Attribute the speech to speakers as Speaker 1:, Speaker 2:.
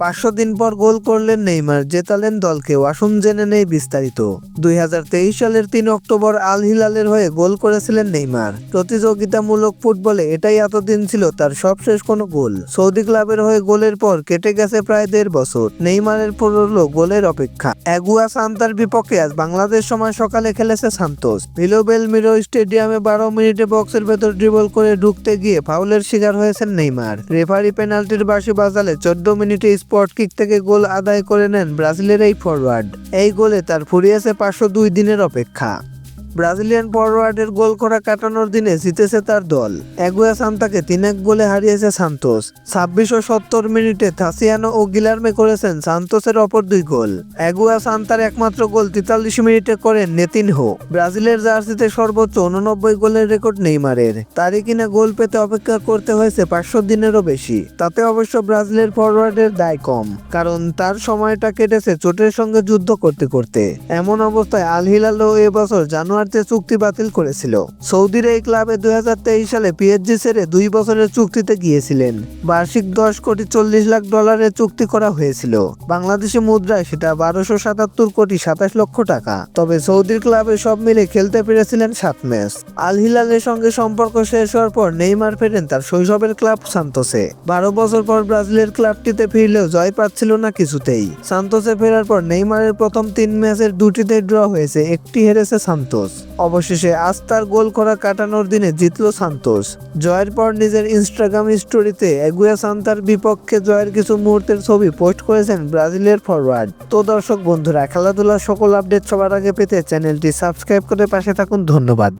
Speaker 1: পাঁচশো দিন পর গোল করলেন নেইমার, জেতালেন দলকে। আসুন জেনে নেই বিস্তারিত। দুই হাজার তেইশ সালের তিন অক্টোবর আল হিলালের হয়ে গোল করেছিলেন নেইমার। প্রতিযোগিতামূলক ফুটবলে এটাই এতদিন ছিল তার সবশেষ কোনো গোল। সৌদি ক্লাবের হয়ে গোলের পর কেটে গেছে প্রায় দেড় বছর। নেইমারের পড়ল গোলের অপেক্ষা। অ্যাগুয়া সান্তার বিপক্ষে আজ বাংলাদেশ সময় সকালে খেলেছে সান্তোস। ভিলোবেল মিরো স্টেডিয়ামে বারো মিনিটে বক্সের ভেতর ড্রিবল করে ঢুকতে গিয়ে ফাউলের শিকার হয়েছেন নেইমার। রেফারি পেনাল্টির বাঁশি বাজালে চোদ্দ মিনিটে স্পট কিক থেকে গোল আদায় করে নেন ব্রাজিলের এই ফরওয়ার্ড এই গোলে তার ফুরিয়েছে পাঁচশো দুই দিনের অপেক্ষা। ব্রাজিলিয়ান ফরওয়ার্ডের গোল করা কাটানোর দিনে জিতেছে তার দল। এগুয়া সান্তাকে তিন এক গোলে হারিয়েছে সান্তোস। ছাব্বিশ ও সত্তর মিনিটে থাসিয়ানো ও গিলার্মে করেছেন সান্তোসের অপর দুই গোল। এগুয়া সান্তার একমাত্র গোল তেতাল্লিশ মিনিটে করেন নেতিন হো। ব্রাজিলের জার্সিতে সর্বোচ্চ উননব্বই গোলের রেকর্ড নেইমারের। তারই কিনা গোল পেতে অপেক্ষা করতে হয়েছে পাঁচশো দিনেরও বেশি। তাতে অবশ্য ব্রাজিলের ফরওয়ার্ডের দায় কম, কারণ তার সময়টা কেটেছে চোটের সঙ্গে যুদ্ধ করতে করতে। এমন অবস্থায় আল হিলালও এবছর জানুয়ারিতে চুক্তি বাতিল করেছিল। সৌদির এই ক্লাবে দুই হাজার তেইশ সালে পিএসজি ছেড়ে দুই বছরের চুক্তিতে গিয়েছিলেন। বার্ষিক দশ কোটি চল্লিশ লাখ ডলারের চুক্তি করা হয়েছিল। বাংলাদেশি মুদ্রায় সেটা বারোশো সাতাত্তর কোটি সাতাশ লক্ষ টাকা। তবে সৌদির ক্লাবে সব মিলে খেলতে পেরেছিলেন সাত ম্যাচ। আল হিলালের সঙ্গে সম্পর্ক শেষ হওয়ার পর নেইমার ফেরেন তার শৈশবের ক্লাব সান্তোসে। বারো বছর পর ব্রাজিলের ক্লাবটিতে ফিরলেও জয় পাচ্ছিল না কিছুতেই। সান্তোসে ফেরার পর নেইমারের প্রথম তিন ম্যাচের দুটিতে ড্র হয়েছে, একটি হেরেছে সান্তোস। অবশেষে আস্তার গোল করা কাটানোর দিনে জিতল সান্তোস। জয়ের পর নিজের ইনস্টাগ্রাম স্টোরিতে এগুয়া সান্তার বিপক্ষে জয়ের কিছু মুহূর্তের ছবি পোস্ট করেছেন ব্রাজিলের ফরওয়ার্ড তো দর্শক বন্ধুরা, খেলাধুলার সকল আপডেট সবার আগে পেতে চ্যানেলটি সাবস্ক্রাইব করে পাশে থাকুন। ধন্যবাদ।